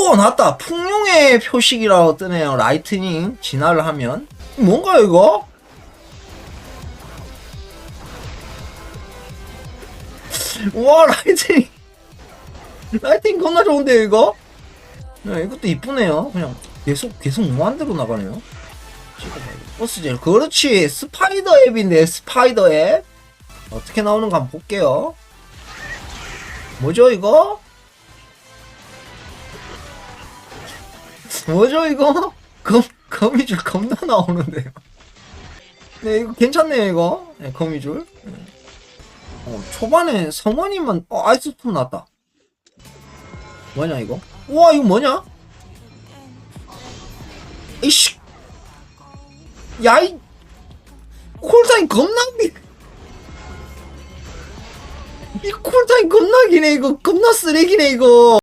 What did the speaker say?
오 나왔다. 풍룡의 표식이라고 뜨네요. 라이트닝 진화를 하면. 뭔가요 이거? 와 라이트닝. 라이트닝 겁나 좋은데요 이거? 네, 이것도 이쁘네요. 그냥 계속 계속 무한대로 나가네요. 버스젤 그렇지. 스파이더 앱인데 스파이더 앱. 어떻게 나오는가 한번 볼게요. 뭐죠 이거? 뭐죠 이거? 검, 거미줄 겁나 나오는데요. 네 이거 괜찮네요 이거. 네, 거미줄. 네. 어, 초반에 성원이만 어 아이스톤 났다. 뭐냐 이거? 우와 이거 뭐냐? 이씨. 야이. 콜타임 겁나기 이 콜타임 겁나기네 이거. 겁나 쓰레기네 이거